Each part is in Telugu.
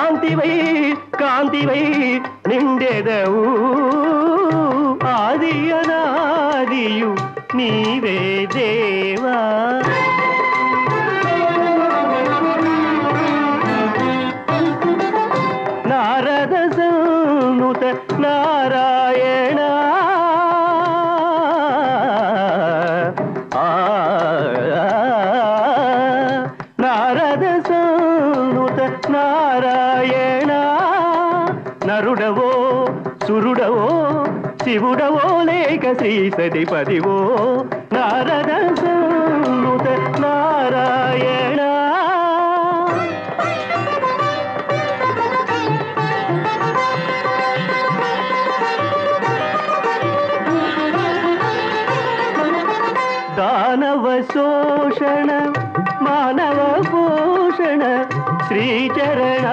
శాంతివై కాంతివై నిండెదవు. ఆది అనాదియు నీవే దేవా. శివుడవో లేక శ్రీ సతిపదివో నారద సంనుత నారాయణ. దానవ శోషణ మానవ పోషణ శ్రీచరణ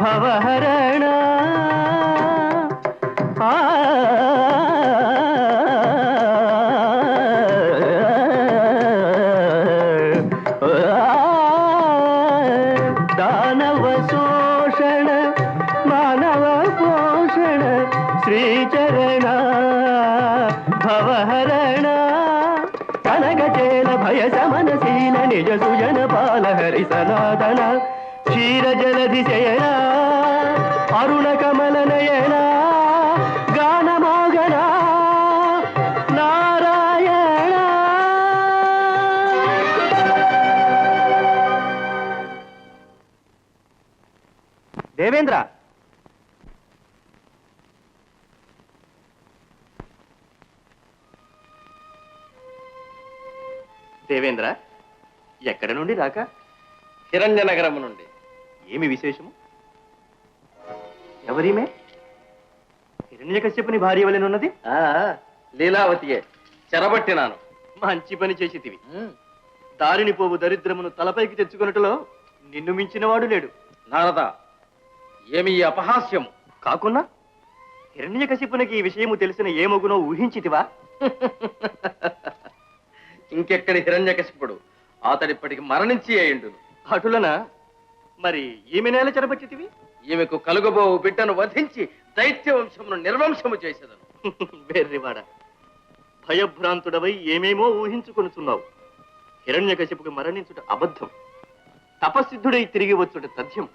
భవహరణ. భవహరణ కనగచేల భయ సమనశీల నిజ సుజన పాల హరి సనాతన క్షీర జలధి శయన అరుణ కమల నయన గానమాగన నారాయణ దేవేంద్ర దేవేంద్ర? ఎక్కడి నుండి రాక? హిరణ్య నగరము నుండి. ఏమి విశేషము? ఎవరీమే హిరణ్యకశ్యపుని భార్య వలెనున్నది లీలావతియే. చెరబట్టినాను. మంచి పని చేసితివి. దారిని పోవు దరిద్రమును తలపైకి తెచ్చుకొనుటలో నిన్ను మించినవాడు లేడు. నారద ఏమి ఈ అపహాస్యం కాకున్నా? హిరణ్యకశిపునికి ఈ విషయము తెలిసిన ఏమగునో ఊహించితివా? ఇంకెక్కడి హిరణ్యకశిపుడు? అతడిప్పటికి మరణించి అయిండును అటులన? మరి ఈమె నేల చెరబట్టితివి ఈమెకు కలుగబోవు బిడ్డను వధించి దైత్య వంశమును నిర్వంశము చేసేదను. వెర్రివాడ భయభ్రాంతుడవై ఏమేమో ఊహించుకొనుచున్నావు. హిరణ్యకశిపుకు మరణించుట అబద్ధం. తపసిద్ధుడై తిరిగి వచ్చుట తథ్యం.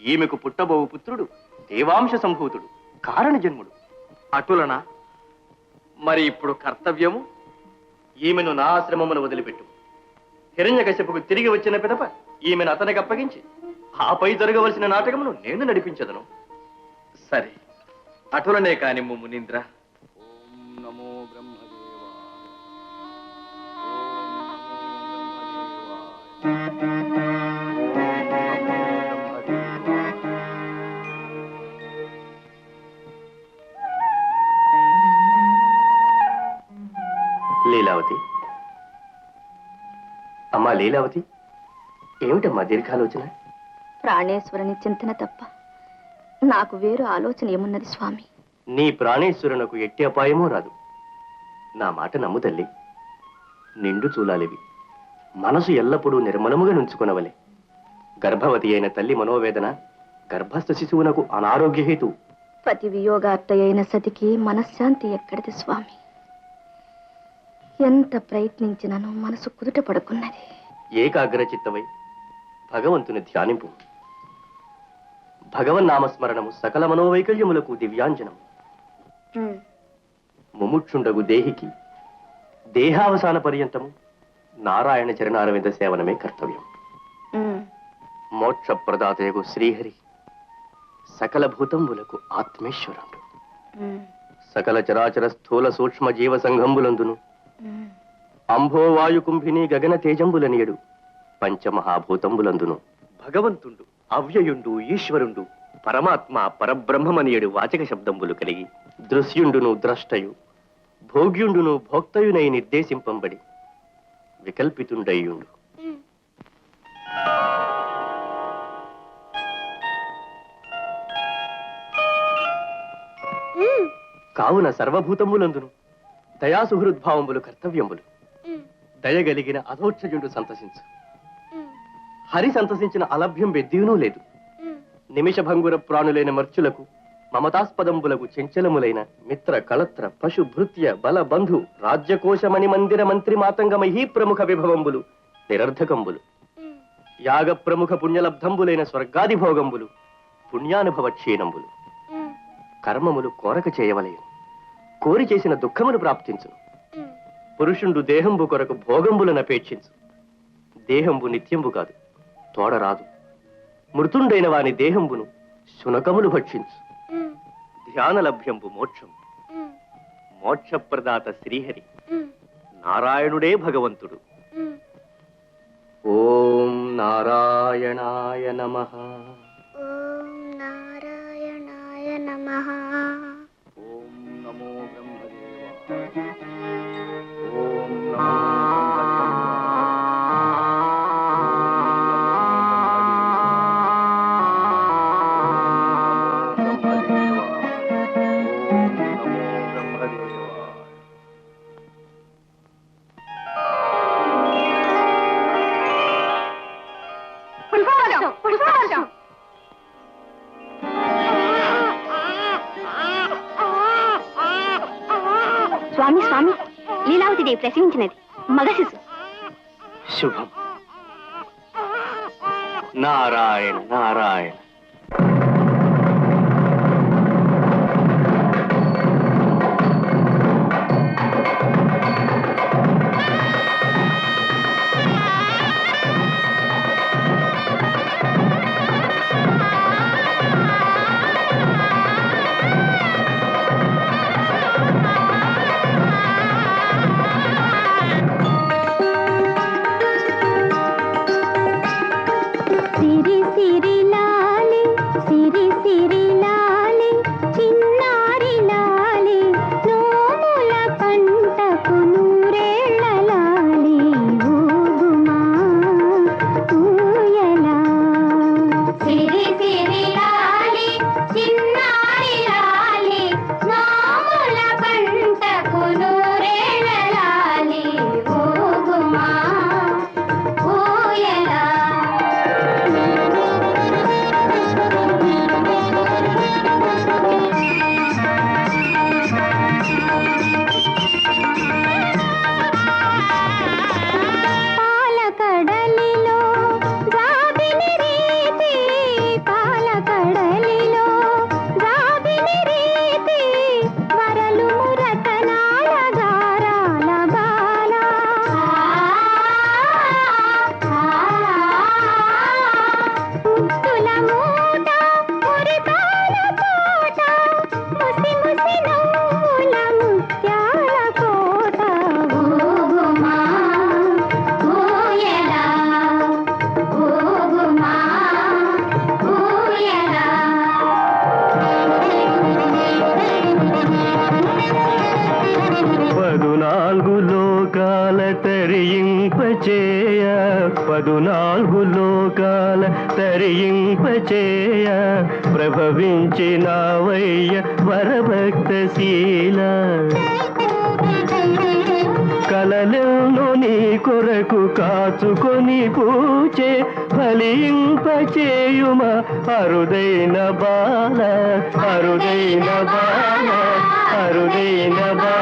ఈమెకు పుట్టబోవు పుత్రుడు దేవాంశ సంభూతుడు కారణ జన్ముడు అటులనా? మరి ఇప్పుడు కర్తవ్యము? ఈమెను నా ఆశ్రమమును వదిలిపెట్టు. హిరణ్యకశిపుకు తిరిగి వచ్చిన పిదప ఈమెను అతనికి అప్పగించి ఆపై జరగవలసిన నాటకమును నేను నడిపించదను. సరే అటులనే కాని మునీంద్ర. ఓం నమో లీలావతి. అమ్మా లీలావతి ఏమిటమ్మా దీర్ఘాలోచన? ప్రాణేశ్వరుని చింతన తప్ప నాకు వేరు ఆలోచన ఏమున్నది స్వామి? నీ ప్రాణేశ్వరునకు ఎట్టి అపాయమూ రాదు. నా మాట నమ్ము తల్లి. నిండు చూలాలివి. మనసు ఎల్లప్పుడూ నిర్మలముగా నుంచుకొనవలే. గర్భవతి అయిన తల్లి మనోవేదన గర్భస్థ శిశువునకు అనారోగ్య హేతు. పతి వియోగార్త అయిన సతికి మనశ్శాంతి ఎక్కడిది స్వామి? ఎంత ప్రయత్నించినను మనసు కుదుట పడుకున్నది. ఏకాగ్ర చిత్తవై భగవంతుని ధ్యానింపు. భగవన్నామస్మరణము సకల మనోవైకల్యములకు దివ్యాంజనం. ముముక్షుండగు దేహికి దేహావసాన పర్యంతము నారాయణ చరణారవింద సేవనమే కర్తవ్యం. మోక్ష ప్రదాతయగు శ్రీహరి సకల భూతంబులకు ఆత్మేశ్వరుడు. సకల చరాచర స్థూల సూక్ష్మ జీవ సంఘంబులందును అంభోవాయు కుంభిని గగన తేజంబులనియడు పంచమహాభూతంబులందును. భగవంతుండు అవ్యయుండు ఈశ్వరుండు పరమాత్మ పరబ్రహ్మమనియడు వాచక శబ్దంబులు కలిగి. దృశ్యుండును ద్రష్టయు భోగ్యుండును భోక్తయునై నిర్దేశింపంబడి వికల్పితుండయ్యుండు. కావున సర్వభూతములందును దయాసుహృద్భావంబులు కర్తవ్యంబులు దయగలిగిన అధోక్షజుండు సంతసించు. హరి సంతసించిన అలభ్యం బెద్దియునూ లేదు. నిమిషభంగుర ప్రాణులైన మర్చులకు మమతాస్పదంబులకు చెంచలములైన మిత్ర కళత్ర పశు భృత్య బల బంధు రాజ్యకోశమణి మందిర మంత్రి మాతంగమహీ ప్రముఖ విభవంబులు నిరర్ధకంబులు. యాగ ప్రముఖ పుణ్యలబ్ధంబులైన స్వర్గాది భోగంబులు పుణ్యానుభవ క్షీణంబులు కర్మములు కోరక చేయవలయను కోరి చేసిన దుఃఖమును ప్రాప్తించును పురుషుండు దేహంబు కొరకు భోగంబులను అపేక్షించు. దేహంబు నిత్యంబు కాదు తోడరాదు మృతుండైన వాని దేహంబును శునకములు భక్షించు. ధ్యాన లభ్యంబు మోక్షం. మోక్షప్రదాత శ్రీహరి. నారాయణుడే భగవంతుడు. ఓం నారాయణాయ నమః. ఓం నారాయణాయ నమః. ఓం నమో బ్రహ్మదేవాయ ఓం లీలావతిదేవి ప్రసవించినది మగ శిశు శుభం. నారాయణ నారాయణ. పదునాలుగు లోకాల తరింపచేయ ప్రభవించినావయ్య వరభక్తశీల. కలలెన్నో నీ కొరకు కాచుకొని పూచే ఫలింపచేయుమ అరుదైన బాల అరుదైన బాల అరుదైన బాల.